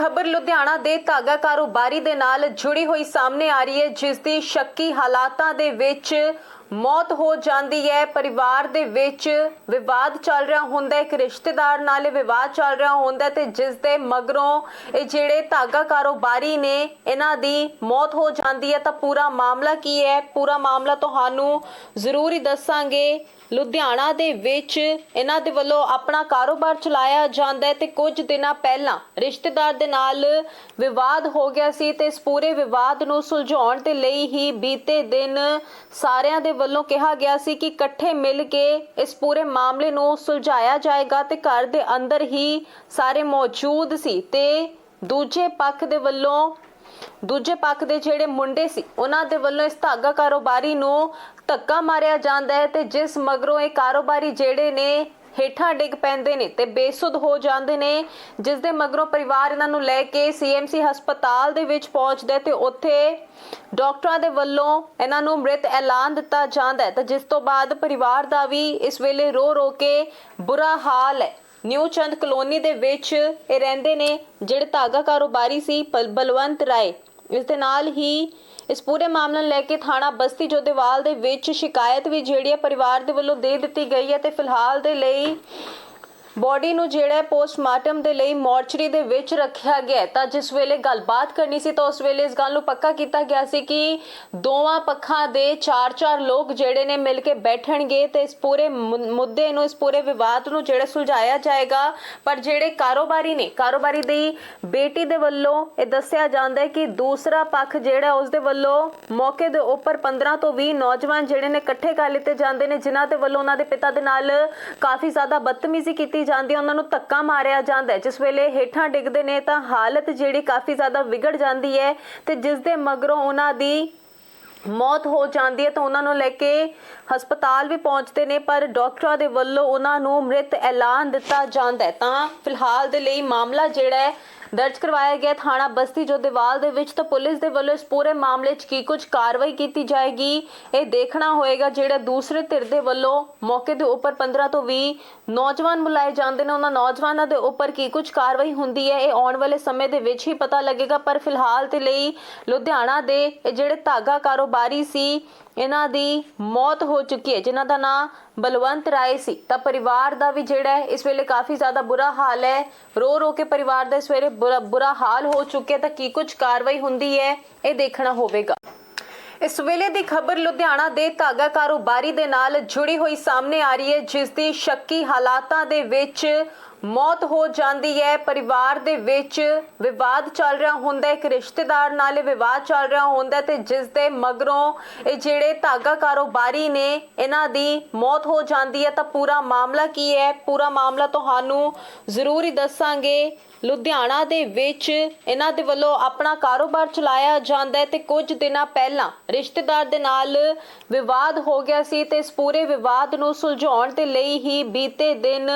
ਖਬਰ ਲੁਧਿਆਣਾ ਦੇ ਧਾਗਾ ਕਾਰੋਬਾਰੀ ਦੇ ਨਾਲ ਜੁੜੀ ਹੋਈ ਸਾਹਮਣੇ ਆ ਰਹੀ ਹੈ, ਜਿਸ ਦੀ ਸ਼ੱਕੀ ਹਾਲਾਤਾਂ ਦੇ ਵਿੱਚ ਮੌਤ ਹੋ ਜਾਂਦੀ ਹੈ। ਪਰਿਵਾਰ ਦੇ ਵਿੱਚ ਵਿਵਾਦ ਚੱਲ ਰਿਹਾ ਹੁੰਦਾ ਹੈ। ਇੱਕ ਰਿਸ਼ਤੇਦਾਰ ਨਾਲ ਵਿਵਾਦ ਚੱਲ ਰਿਹਾ ਹੁੰਦਾ ਤੇ ਜਿਸ ਦੇ ਮਗਰੋਂ ਇਹ ਜਿਹੜੇ ਧਾਗਾ ਕਾਰੋਬਾਰੀ ਨੇ, ਇਹਨਾਂ ਦੀ ਮੌਤ ਹੋ ਜਾਂਦੀ ਹੈ। ਤਾਂ ਪੂਰਾ ਮਾਮਲਾ ਕੀ ਹੈ? ਪੂਰਾ ਮਾਮਲਾ ਤੁਹਾਨੂੰ ਜ਼ਰੂਰ ਹੀ ਦੱਸਾਂਗੇ। ਲੁਧਿਆਣਾ ਦੇ ਵਿੱਚ ਇਹਨਾਂ ਦੇ ਵੱਲੋਂ ਆਪਣਾ ਕਾਰੋਬਾਰ ਚਲਾਇਆ ਜਾਂਦਾ ਹੈ ਤੇ ਕੁਝ ਦਿਨਾਂ ਪਹਿਲਾਂ ਰਿਸ਼ਤੇਦਾਰ ਦੇ ਨਾਲ ਵਿਵਾਦ ਹੋ ਗਿਆ ਸੀ ਤੇ ਇਸ ਪੂਰੇ ਵਿਵਾਦ ਨੂੰ ਸੁਲਝਾਉਣ ਦੇ ਲਈ ਹੀ ਬੀਤੇ ਦਿਨ ਸਾਰਿਆਂ ਦੇ ਵੱਲੋਂ ਕਿਹਾ ਗਿਆ ਸੀ ਕਿ ਇਕੱਠੇ ਮਿਲ ਕੇ ਇਸ ਪੂਰੇ ਮਾਮਲੇ ਨੂੰ ਸੁਲਝਾਇਆ ਜਾਏਗਾ ਤੇ ਘਰ ਦੇ ਅੰਦਰ ਹੀ ਸਾਰੇ ਮੌਜੂਦ ਸੀ ਤੇ ਦੂਜੇ ਪੱਖ ਦੇ ਵੱਲੋਂ, ਦੂਜੇ ਪੱਖ ਦੇ ਜਿਹੜੇ ਮੁੰਡੇ ਸੀ, ਉਹਨਾਂ ਦੇ ਵੱਲੋਂ ਇਸ ਧਾਗਾ ਕਾਰੋਬਾਰੀ ਨੂੰ ਧੱਕਾ ਮਾਰਿਆ ਜਾਂਦਾ ਹੈ ਤੇ ਜਿਸ ਮਗਰੋਂ ਇਹ ਕਾਰੋਬਾਰੀ ਜਿਹੜੇ ਨੇ ਹੇਠਾਂ ਡਿੱਗ ਪੈਂਦੇ ਨੇ ਤੇ ਬੇਸੁੱਧ ਹੋ ਜਾਂਦੇ ਨੇ ਜਿਸ ਦੇ ਮਗਰੋਂ ਪਰਿਵਾਰ ਇਹਨਾਂ ਨੂੰ ਲੈ ਕੇ ਸੀਐਮਸੀ ਹਸਪਤਾਲ ਦੇ ਵਿੱਚ ਪਹੁੰਚਦਾ ਤੇ ਉੱਥੇ ਡਾਕਟਰਾਂ ਦੇ ਵੱਲੋਂ ਇਹਨਾਂ ਨੂੰ ਮ੍ਰਿਤ ਐਲਾਨ ਦਿੱਤਾ ਜਾਂਦਾ ਹੈ। ਤਾਂ ਜਿਸ ਤੋਂ ਬਾਅਦ ਪਰਿਵਾਰ ਦਾ ਵੀ ਇਸ ਵੇਲੇ ਰੋ ਰੋ ਕੇ ਬੁਰਾ ਹਾਲ ਹੈ। ਨਿਊ ਚੰਦ ਕਲੋਨੀ ਦੇ ਵਿੱਚ ਇਹ ਰਹਿੰਦੇ ਨੇ, ਜਿਹੜੇ ਧਾਗਾ ਕਾਰੋਬਾਰੀ ਸੀ ਬਲ- ਬਲਵੰਤ ਰਾਏ। ਇਸ ਦੇ ਨਾਲ ਹੀ ਇਸ ਪੂਰੇ ਮਾਮਲੇ ਨੂੰ ਲੈ ਕੇ ਥਾਣਾ ਬਸਤੀ ਜੋਦੇਵਾਲ ਦੇ ਵਿੱਚ ਸ਼ਿਕਾਇਤ ਵੀ ਜਿਹੜੀ ਹੈ ਪਰਿਵਾਰ ਦੇ ਵੱਲੋਂ ਦੇ ਦਿੱਤੀ ਗਈ ਹੈ ਤੇ ਫਿਲਹਾਲ ਦੇ ਲਈ ਬੋਡੀ ਨੂੰ ਜਿਹੜਾ ਪੋਸਟਮਾਰਟਮ ਦੇ ਲਈ ਮੋਰਚਰੀ ਦੇ ਵਿੱਚ ਰੱਖਿਆ ਗਿਆ ਤਾਂ ਜਿਸ ਵੇਲੇ ਗੱਲਬਾਤ ਕਰਨੀ ਸੀ, ਤਾਂ ਉਸ ਵੇਲੇ ਇਸ ਗੱਲ ਨੂੰ ਪੱਕਾ ਕੀਤਾ ਗਿਆ ਸੀ ਕਿ ਦੋਵਾਂ ਪੱਖਾਂ ਦੇ ਚਾਰ ਚਾਰ ਲੋਕ ਜਿਹੜੇ ਨੇ ਮਿਲ ਕੇ ਬੈਠਣਗੇ ਤੇ ਇਸ ਪੂਰੇ ਮੁੱਦੇ ਨੂੰ, ਇਸ ਪੂਰੇ ਵਿਵਾਦ ਨੂੰ ਜਿਹੜਾ ਸੁਲਝਾਇਆ ਜਾਏਗਾ। ਪਰ ਜਿਹੜੇ ਕਾਰੋਬਾਰੀ ਨੇ, ਕਾਰੋਬਾਰੀ ਦੀ ਬੇਟੀ ਦੇ ਵੱਲੋਂ ਇਹ ਦੱਸਿਆ ਜਾਂਦਾ ਹੈ ਕਿ ਦੂਸਰਾ ਪੱਖ ਜਿਹੜਾ ਉਸ ਦੇ ਵੱਲੋਂ ਮੌਕੇ ਦੇ ਉੱਪਰ 15 ਤੋਂ 20 ਨੌਜਵਾਨ ਜਿਹੜੇ ਨੇ ਇਕੱਠੇ ਕਰ ਲਿੱਤੇ ਜਾਂਦੇ ਨੇ, ਜਿਨ੍ਹਾਂ ਦੇ ਵੱਲੋਂ ਉਹਨਾਂ ਦੇ ਪਿਤਾ ਦੇ ਨਾਲ ਕਾਫੀ ਜ਼ਿਆਦਾ ਬਦਤਮੀਜ਼ੀ ਕੀਤੀ ਜਾਂਦੀ ਹੈ ਉਹਨਾਂ ਨੂੰ ਧੱਕਾ ਮਾਰਿਆ ਜਾਂਦਾ ਹੈ। ਜਿਸ ਵੇਲੇ ਹੇਠਾਂ ਡਿੱਗਦੇ ਨੇ ਤਾਂ ਹਾਲਤ ਜਿਹੜੀ ਕਾਫੀ ਜ਼ਿਆਦਾ ਵਿਗੜ ਜਾਂਦੀ ਹੈ ਤੇ ਜਿਸ ਦੇ ਮਗਰੋਂ ਉਹਨਾਂ ਦੀ ਮੌਤ ਹੋ ਜਾਂਦੀ ਹੈ ਤਾਂ ਉਹਨਾਂ ਨੂੰ ਲੈ ਕੇ ਹਸਪਤਾਲ ਵੀ ਪਹੁੰਚਦੇ ਨੇ, ਪਰ ਡਾਕਟਰਾਂ ਦੇ ਵੱਲੋਂ ਉਹਨਾਂ ਨੂੰ ਮ੍ਰਿਤ ਐਲਾਨ ਦਿੱਤਾ ਜਾਂਦਾ ਹੈ। ਤਾਂ ਫਿਲਹਾਲ ਦੇ ਲਈ ਮਾਮਲਾ ਜਿਹੜਾ ਹੈ ਦਰਜ ਕਰਵਾਇਆ ਗਿਆ ਥਾਣਾ ਬਸਤੀ ਜੋਧੇਵਾਲ ਦੇ ਵਿੱਚ ਤਾਂ ਪੁਲਿਸ ਦੇ ਵੱਲੋਂ ਇਸ ਪੂਰੇ ਮਾਮਲੇ 'ਚ ਕੀ ਕੁਝ ਕਾਰਵਾਈ ਕੀਤੀ ਜਾਏਗੀ, ਇਹ ਦੇਖਣਾ ਹੋਏਗਾ ਜਿਹੜਾ ਦੂਸਰੇ ਧਿਰ ਦੇ ਵੱਲੋਂ ਮੌਕੇ ਦੇ ਉੱਪਰ 15 ਤੋਂ 20 ਨੌਜਵਾਨ ਬੁਲਾਏ ਜਾਂਦੇ ਨੇ, ਉਹਨਾਂ ਨੌਜਵਾਨਾਂ ਦੇ ਉੱਪਰ ਕੀ ਕੁਝ ਕਾਰਵਾਈ ਹੁੰਦੀ ਹੈ, ਇਹ ਆਉਣ ਵਾਲੇ ਸਮੇਂ ਦੇ ਵਿੱਚ ਹੀ ਪਤਾ ਲੱਗੇਗਾ। ਪਰ ਫਿਲਹਾਲ ਦੇ ਲਈ ਲੁਧਿਆਣਾ ਦੇ ਜਿਹੜੇ ਧਾਗਾ ਕਾਰੋਬਾਰੀ ਸੀ, ਇਹਨਾਂ ਦੀ ਮੌਤ ਹੋ ਚੁੱਕੀ ਹੈ, ਜਿਨ੍ਹਾਂ ਦਾ ਨਾਮ ਬਲਵੰਤ ਰਾਏ ਸੀ। ਤਾਂ ਪਰਿਵਾਰ ਦਾ ਵੀ ਜਿਹੜਾ ਹੈ, ਇਸ ਵੇਲੇ ਕਾਫੀ ਜ਼ਿਆਦਾ ਬੁਰਾ ਹਾਲ ਹੈ। ਰੋ ਰੋ ਕੇ ਪਰਿਵਾਰ ਦਾ ਇਸ ਵੇਲੇ ਬੁਰਾ ਬੁਰਾ ਹਾਲ ਹੋ ਚੁੱਕਿਆ ਤਾਂ ਕੀ ਕੁਝ ਕਾਰਵਾਈ ਹੁੰਦੀ ਹੈ, ਇਹ ਦੇਖਣਾ ਹੋਵੇਗਾ। ਇਸ ਵੇਲੇ ਦੀ ਖਬਰ ਲੁਧਿਆਣਾ ਦੇ ਧਾਗਾ ਕਾਰੋਬਾਰੀ ਦੇ ਨਾਲ ਜੁੜੀ ਹੋਈ ਸਾਹਮਣੇ ਆ ਰਹੀ ਹੈ, ਜਿਸ ਦੀ ਸ਼ੱਕੀ ਹਾਲਾਤਾਂ ਦੇ ਵਿੱਚ ਮੌਤ ਹੋ ਜਾਂਦੀ ਹੈ। ਪਰਿਵਾਰ ਦੇ ਵਿੱਚ ਵਿਵਾਦ ਚੱਲ ਰਿਹਾ ਹੁੰਦਾ ਇੱਕ ਰਿਸ਼ਤੇਦਾਰ ਨਾਲ ਵਿਵਾਦ ਚੱਲ ਰਿਹਾ ਹੁੰਦਾ ਤੇ ਜਿਸ ਦੇ ਮਗਰੋਂ ਇਹ ਜਿਹੜੇ ਧਾਗਾ ਕਾਰੋਬਾਰੀ ਨੇ, ਇਹਨਾਂ ਦੀ ਮੌਤ ਹੋ ਜਾਂਦੀ ਹੈ। ਤਾਂ ਪੂਰਾ ਮਾਮਲਾ ਕੀ ਹੈ? ਪੂਰਾ ਮਾਮਲਾ ਤੁਹਾਨੂੰ ਜ਼ਰੂਰ ਹੀ ਦੱਸਾਂਗੇ। ਲੁਧਿਆਣਾ ਦੇ ਵਿੱਚ ਇਹਨਾਂ ਦੇ ਵੱਲੋਂ ਆਪਣਾ ਕਾਰੋਬਾਰ ਚਲਾਇਆ ਜਾਂਦਾ ਹੈ ਤੇ ਕੁਝ ਦਿਨਾਂ ਪਹਿਲਾਂ ਰਿਸ਼ਤੇਦਾਰ ਦੇ ਨਾਲ ਵਿਵਾਦ ਹੋ ਗਿਆ ਸੀ ਤੇ ਇਸ ਪੂਰੇ ਵਿਵਾਦ ਨੂੰ ਸੁਲਝਾਉਣ ਦੇ ਲਈ ਹੀ ਬੀਤੇ ਦਿਨ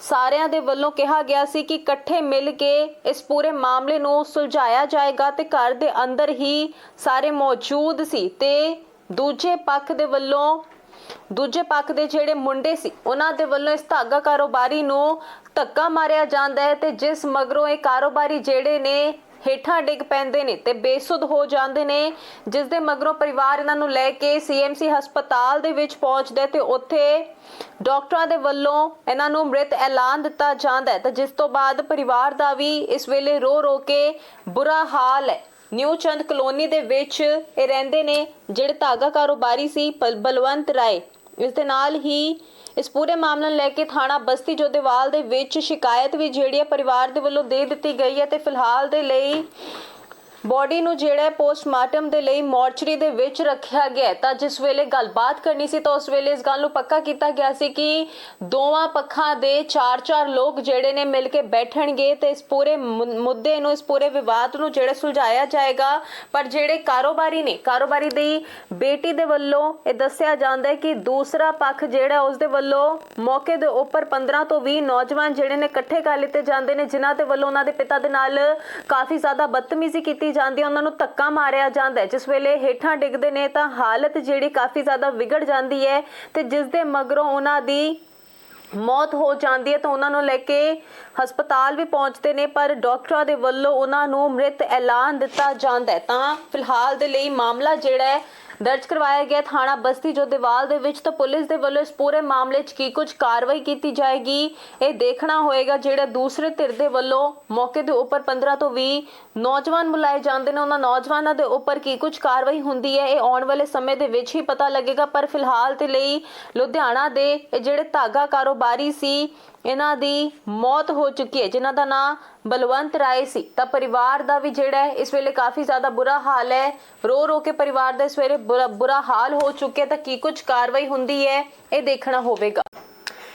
ਸਾਰਿਆਂ ਦੇ ਵੱਲੋਂ ਕਿਹਾ ਗਿਆ ਸੀ ਕਿ ਇਕੱਠੇ ਮਿਲ ਕੇ ਇਸ ਪੂਰੇ ਮਾਮਲੇ ਨੂੰ ਸੁਲਝਾਇਆ ਜਾਏਗਾ ਤੇ ਘਰ ਦੇ ਅੰਦਰ ਹੀ ਸਾਰੇ ਮੌਜੂਦ ਸੀ ਤੇ ਦੂਜੇ ਪੱਖ ਦੇ ਵੱਲੋਂ, ਦੂਜੇ ਪੱਖ ਦੇ ਜਿਹੜੇ ਮੁੰਡੇ ਸੀ, ਉਹਨਾਂ ਦੇ ਵੱਲੋਂ ਇਸ ਧਾਗਾ ਕਾਰੋਬਾਰੀ ਨੂੰ ਧੱਕਾ ਮਾਰਿਆ ਜਾਂਦਾ ਹੈ ਤੇ ਜਿਸ ਮਗਰੋਂ ਇਹ ਕਾਰੋਬਾਰੀ ਜਿਹੜੇ ਨੇ ਹੇਠਾਂ ਡਿੱਗ ਪੈਂਦੇ ਨੇ ਤੇ ਬੇਸੁੱਧ ਹੋ ਜਾਂਦੇ ਨੇ, ਜਿਸ ਦੇ ਮਗਰੋਂ ਪਰਿਵਾਰ ਇਹਨਾਂ ਨੂੰ ਲੈ ਕੇ ਸੀਐਮਸੀ ਹਸਪਤਾਲ ਦੇ ਵਿੱਚ ਪਹੁੰਚਦਾ ਤੇ ਉੱਥੇ ਡਾਕਟਰਾਂ ਦੇ ਵੱਲੋਂ ਇਹਨਾਂ ਨੂੰ ਮ੍ਰਿਤ ਐਲਾਨ ਦਿੱਤਾ ਜਾਂਦਾ ਹੈ ਤਾਂ ਜਿਸ ਤੋਂ ਬਾਅਦ ਪਰਿਵਾਰ ਦਾ ਵੀ ਇਸ ਵੇਲੇ ਰੋ ਰੋ ਕੇ ਬੁਰਾ ਹਾਲ ਹੈ। ਨਿਊ ਚੰਦ ਕਲੋਨੀ ਦੇ ਵਿੱਚ ਇਹ ਰਹਿੰਦੇ ਨੇ, ਜਿਹੜੇ ਧਾਗਾ ਕਾਰੋਬਾਰੀ ਸੀ ਬਲ- ਬਲਵੰਤ ਰਾਏ। ਇਸ ਦੇ ਨਾਲ ਹੀ ਇਸ ਪੂਰੇ ਮਾਮਲੇ ਨੂੰ ਲੈ ਕੇ ਥਾਣਾ ਬਸਤੀ ਜੋਦੇਵਾਲ ਦੇ ਵਿੱਚ ਸ਼ਿਕਾਇਤ ਵੀ ਜਿਹੜੀ ਹੈ ਪਰਿਵਾਰ ਦੇ ਵੱਲੋਂ ਦੇ ਦਿੱਤੀ ਗਈ ਹੈ ਤੇ ਫਿਲਹਾਲ ਦੇ ਲਈ ਬੋਡੀ ਨੂੰ ਜਿਹੜਾ ਪੋਸਟਮਾਰਟਮ ਦੇ ਲਈ ਮੋਰਚਰੀ ਦੇ ਵਿੱਚ ਰੱਖਿਆ ਗਿਆ ਤਾਂ ਜਿਸ ਵੇਲੇ ਗੱਲਬਾਤ ਕਰਨੀ ਸੀ ਤਾਂ ਉਸ ਵੇਲੇ ਇਸ ਗੱਲ ਨੂੰ ਪੱਕਾ ਕੀਤਾ ਗਿਆ ਸੀ ਕਿ ਦੋਵਾਂ ਪੱਖਾਂ ਦੇ ਚਾਰ ਚਾਰ ਲੋਕ ਜਿਹੜੇ ਨੇ ਮਿਲ ਕੇ ਬੈਠਣਗੇ ਤੇ ਇਸ ਪੂਰੇ ਮੁੱਦੇ ਨੂੰ, ਇਸ ਪੂਰੇ ਵਿਵਾਦ ਨੂੰ ਜਿਹੜਾ ਸੁਲਝਾਇਆ ਜਾਏਗਾ। ਪਰ ਜਿਹੜੇ ਕਾਰੋਬਾਰੀ ਨੇ, ਕਾਰੋਬਾਰੀ ਦੀ ਬੇਟੀ ਦੇ ਵੱਲੋਂ ਇਹ ਦੱਸਿਆ ਜਾਂਦਾ ਹੈ ਕਿ ਦੂਸਰਾ ਪੱਖ ਜਿਹੜਾ ਉਸ ਦੇ ਵੱਲੋਂ ਮੌਕੇ ਦੇ ਉੱਪਰ 15 ਤੋਂ 20 ਨੌਜਵਾਨ ਜਿਹੜੇ ਨੇ ਇਕੱਠੇ ਕਰ ਲਿੱਤੇ ਜਾਂਦੇ ਨੇ, ਜਿਨ੍ਹਾਂ ਦੇ ਵੱਲੋਂ ਉਹਨਾਂ ਦੇ ਪਿਤਾ ਦੇ ਨਾਲ ਕਾਫੀ ਜ਼ਿਆਦਾ ਬਦਤਮੀਜ਼ੀ ਕੀਤੀ ਜਾਂਦੀ ਹੈ ਉਹਨਾਂ ਨੂੰ ਧੱਕਾ ਮਾਰਿਆ ਜਾਂਦਾ ਹੈ। ਜਿਸ ਵੇਲੇ ਹੇਠਾਂ ਡਿੱਗਦੇ ਨੇ ਤਾਂ ਹਾਲਤ ਜਿਹੜੀ ਕਾਫੀ ਜ਼ਿਆਦਾ ਵਿਗੜ ਜਾਂਦੀ ਹੈ ਤੇ ਜਿਸ ਦੇ ਮਗਰੋਂ ਉਹਨਾਂ ਦੀ ਮੌਤ ਹੋ ਜਾਂਦੀ ਹੈ ਤਾਂ ਉਹਨਾਂ ਨੂੰ ਲੈ ਕੇ ਹਸਪਤਾਲ ਵੀ ਪਹੁੰਚਦੇ ਨੇ, ਪਰ ਡਾਕਟਰਾਂ ਦੇ ਵੱਲੋਂ ਉਹਨਾਂ ਨੂੰ ਮ੍ਰਿਤ ਐਲਾਨ ਦਿੱਤਾ ਜਾਂਦਾ ਹੈ। ਤਾਂ ਫਿਲਹਾਲ ਦੇ ਲਈ ਮਾਮਲਾ ਜਿਹੜਾ ਹੈ ਦਰਜ ਕਰਵਾਇਆ ਗਿਆ ਥਾਣਾ ਬਸਤੀ ਜੋਧੇਵਾਲ ਦੇ ਵਿੱਚ ਤਾਂ ਪੁਲਿਸ ਦੇ ਵੱਲੋਂ ਇਸ ਪੂਰੇ ਮਾਮਲੇ 'ਚ ਕੀ ਕੁਝ ਕਾਰਵਾਈ ਕੀਤੀ ਜਾਏਗੀ, ਇਹ ਦੇਖਣਾ ਹੋਏਗਾ ਜਿਹੜੇ ਦੂਸਰੇ ਧਿਰ ਦੇ ਵੱਲੋਂ ਮੌਕੇ ਦੇ ਉੱਪਰ 15 ਤੋਂ 20 ਨੌਜਵਾਨ ਬੁਲਾਏ ਜਾਂਦੇ ਨੇ। ਉਹਨਾਂ ਨੌਜਵਾਨਾਂ ਦੇ ਉੱਪਰ ਕੀ ਕੁਝ ਕਾਰਵਾਈ ਹੁੰਦੀ ਹੈ, ਇਹ ਆਉਣ ਵਾਲੇ ਸਮੇਂ ਦੇ ਵਿੱਚ ਹੀ ਪਤਾ ਲੱਗੇਗਾ। ਪਰ ਫਿਲਹਾਲ ਦੇ ਲਈ ਲੁਧਿਆਣਾ ਦੇ ਇਹ ਜਿਹੜੇ ਧਾਗਾ ਕਾਰੋਬਾਰੀ ਸੀ ਇਹਨਾਂ ਦੀ ਮੌਤ ਹੋ ਚੁੱਕੀ ਹੈ। ਜਿਨ੍ਹਾਂ ਦਾ ਨਾਮ ਬਲਵੰਤ ਰਾਏ ਸੀ। ਤਾਂ ਪਰਿਵਾਰ ਦਾ ਵੀ ਜਿਹੜਾ ਹੈ, ਇਸ ਵੇਲੇ ਕਾਫੀ ਜ਼ਿਆਦਾ ਬੁਰਾ ਹਾਲ ਹੈ। ਰੋ ਰੋ ਕੇ ਪਰਿਵਾਰ ਦਾ ਇਸ ਵੇਲੇ ਬੁਰਾ ਬੁਰਾ ਹਾਲ ਹੋ ਚੁੱਕਿਆ ਤਾਂ ਕੀ ਕੁਝ ਕਾਰਵਾਈ ਹੁੰਦੀ ਹੈ, ਇਹ ਦੇਖਣਾ ਹੋਵੇਗਾ।